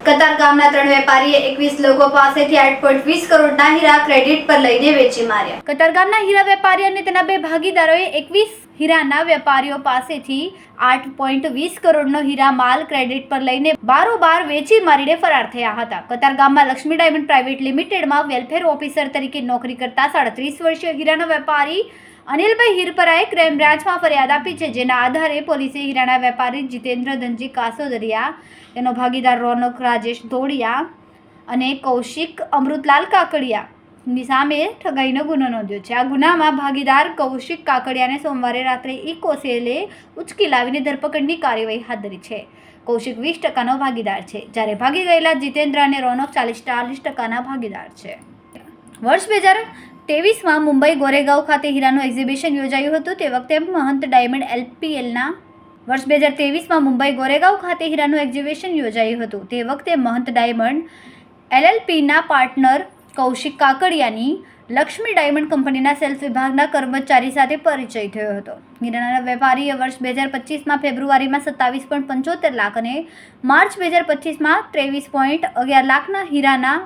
કતાર ગામના ત્રણ વેપારીએ એકવીસ લોકો પાસેથી આઠ પોઈન્ટ વીસ કરોડના હીરા ક્રેડિટ પર લઈને વેચી માર્યા. કતાર ગામના હીરા વેપારી અને તેના બે ભાગીદારોએ એકવીસ હીરાના વેપારીઓ પાસેથી આઠ પોઈન્ટ વીસ કરોડનો હીરા માલ ક્રેડિટ પર લઈને બારોબાર વેચી મારીને ફરાર થયા હતા. કતાર ગામમાં લક્ષ્મી ડાયમંડ પ્રાઇવેટ લિમિટેડમાં વેલફેર ઓફિસર તરીકે નોકરી કરતા સાડત્રીસ વર્ષીય હીરાના વેપારી અનિલભાઈ હિરપરાએ ક્રાઇમ બ્રાન્ચમાં ફરિયાદ આપી છે, જેના આધારે પોલીસે હીરાના વેપારી જીતેન્દ્ર ધનજી કાસોદરિયા, તેનો ભાગીદાર રોનક રાજેશ ધોળિયા અને કૌશિક અમૃતલાલ કાકડિયા ની સામે ઠગાઈનો ગુનો નોંધ્યો છે. આ ગુનામાં ભાગીદાર કૌશિક કાકડિયાને સોમવારે રાત્રે ઇકો સેલે ઉચકી લાવીને ધરપકડની કાર્યવાહી હાથ ધરી છે. કૌશિક વીસ ટકાનો ભાગીદાર છે, જ્યારે ભાગી ગયેલા જીતેન્દ્ર અને રોનક ચાલીસ ચાલીસ ટકાના ભાગીદાર છે. વર્ષ બે હજાર ત્રેવીસમાં મુંબઈ ગોરેગાંવ ખાતે હીરાનું એક્ઝિબિશન યોજાયું હતું. તે વખતે મહંત ડાયમંડ એલપીએલના વર્ષ બે હજાર ત્રેવીસમાં મુંબઈ ગોરેગાંવ ખાતે હીરાનું એક્ઝિબિશન યોજાયું હતું. તે વખતે મહંત ડાયમંડ એલએલપીના પાર્ટનર કૌશિક કાકડિયાની લક્ષ્મી ડાયમંડ કંપનીના સેલ્સ વિભાગના કર્મચારી સાથે પરિચય થયો હતો. હીરાના વેપારીએ વર્ષ બે હજાર પચીસમાં ફેબ્રુઆરીમાં સત્તાવીસ પોઈન્ટ પંચોતેર લાખ અને માર્ચ બે હજાર પચીસમાં ત્રેવીસ પોઈન્ટ અગિયાર લાખના હીરાના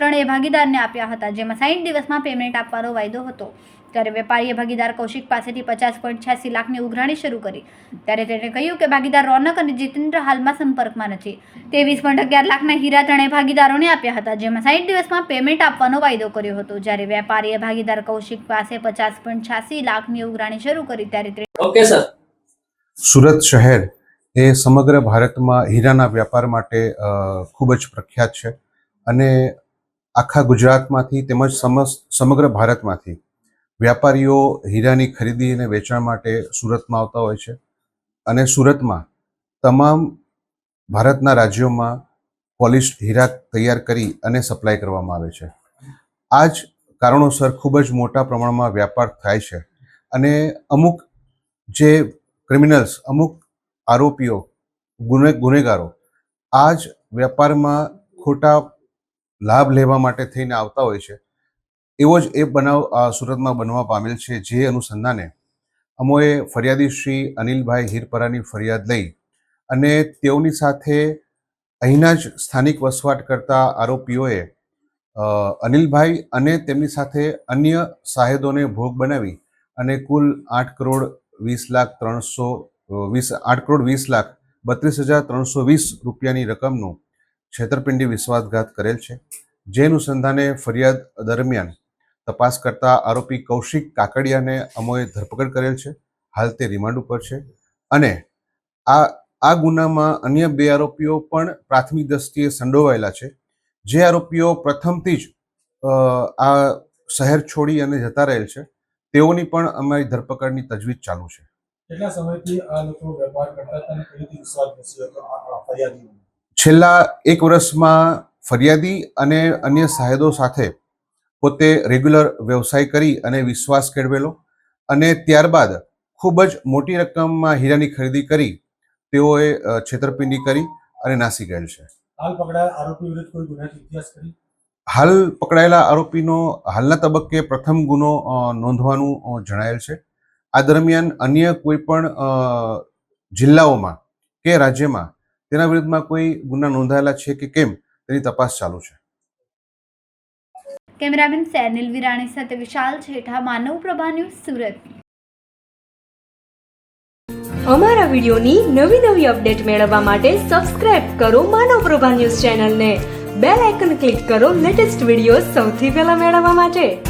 ત્રણેય ભાગીદારને આપ્યા હતા જેમાં સાઠ દિવસમાં પેમેન્ટ આપવાનો વાયદો હતો. ત્યારે વેપારીએ ભાગીદાર કૌશિક પાસેથી પચાસ પોઈન્ટ છ્યાસી લાખની ઉઘરાણી શરૂ કરી. ત્યારે તેણે કહ્યું કે ભાગીદાર રોનક અને જીતેન્દ્ર હાલમાં સંપર્કમાં નથી. ત્રેવીસ પોઈન્ટ અગિયાર લાખના હીરા ત્રણેય ભાગીદારોને આપ્યા હતા જેમાં સાઠ દિવસમાં પેમેન્ટ આપવાનો વાયદો કર્યો હતો. જ્યારે વેપારીએ ભાગીદાર કૌશિક પાસે પચાસ પોઈન્ટ છ્યાસી લાખની ઉઘરાણી શરૂ કરી ત્યારે તે ઓકે સર સુરત શહેર એ સમગ્ર ભારતમાં હીરાના વ્યાપાર માટે ખૂબ જ પ્રખ્યાત છે. અને આખા ગુજરાતમાંથી તેમજ સમગ્ર ભારતમાંથી વ્યાપારીઓ હીરાની ખરીદી અને વેચાણ માટે સુરતમાં આવતા હોય છે અને સુરતમાં તમામ ભારતના રાજ્યોમાં પોલિશ હીરા તૈયાર કરી અને સપ્લાય કરવામાં આવે છે. આ જ કારણોસર ખૂબ જ મોટા પ્રમાણમાં વ્યાપાર થાય છે અને અમુક જે ક્રિમિનલ્સ, અમુક આરોપીઓ ગુનેગારો આ જ વેપારમાં ખોટા લાભ લેવા માટે થઈને આવતા હોય છે. એવો જ એ બનાવ સુરતમાં બનવા પામેલ છે, જે અનુસંધાને અમોએ ફરિયાદી શ્રી અનિલભાઈ હિરપરાની ફરિયાદ લઈ અને તેઓની સાથે અહીંના જ સ્થાનિક વસવાટ કરતા આરોપીઓએ અનિલભાઈ અને તેમની સાથે અન્ય સાહેદોને ભોગ બનાવી અને કુલ આઠ કરોડ વીસ લાખ ત્રણસો વીસ, આઠ કરોડ વીસ લાખ, બત્રીસ હજાર ત્રણસો વીસ રૂપિયાની રકમનું છેતરપિંડી વિશ્વાસઘાત કરેલ છે. જે અનુસંધાને ફરિયાદ દરમિયાન તપાસ કરતા આરોપી કૌશિક કાકડિયાને અમોએ ધરપકડ કરેલ છે. હાલ તે રિમાન્ડ ઉપર છે અને આ આ ગુનામાં અન્ય બે આરોપીઓ પણ પ્રાથમિક દ્રષ્ટિએ સંડોવાયેલા છે. જે આરોપીઓ પ્રથમથી જ આ શહેર છોડી અને જતા રહેલ છે. તેઓની પણ અમારી ધરપકડની તજવીજ ચાલુ છે. કેટલા સમયથી આ લોકો વેપાર કરતા હતા અને કઈ વિશ્વાસ બેસ્યો હતો ફરિયાદીઓનો? છેલ્લા એક વર્ષમાં ફરિયાદી અને અન્ય સાહેદો સાથે પોતે રેગ્યુલર વ્યવસાય કરી અને વિશ્વાસ કેળવેલો અને ત્યારબાદ ખૂબ જ મોટી રકમમાં હીરાની ખરીદી કરી તેઓએ છેતરપિંડી કરી અને નાસી ગયેલ છે. હાલ પકડાયેલ આરોપી વિરુદ્ધ કોઈ ગુનાહિત ઇતિહાસ કરી? હાલ પકડાયેલા આરોપીનો હાલના તબક્કે પ્રથમ ગુનો નોંધવાનું જણાયેલ છે. આ દરમિયાન અન્ય કોઈ પણ જિલ્લાઓમાં કે રાજ્યમાં તેના વિરુદ્ધમાં કોઈ ગુના નોંધાયેલા છે કે કેમ? તેની તપાસ ચાલુ છે. કેમેરામેન સેનિલ વિરાણી સાથે વિશાલ છેઠા માનવ પ્રભા ન્યૂઝ સુરત. અમારા વિડિયોની નવી નવી અપડેટ મેળવવા માટે સબસ્ક્રાઇબ કરો માનવ પ્રભા ન્યૂઝ ચેનલને. બેલ આઇકન ક્લિક કરો લેટેસ્ટ વીડિયો સૌથી પહેલા મેળવવા માટે.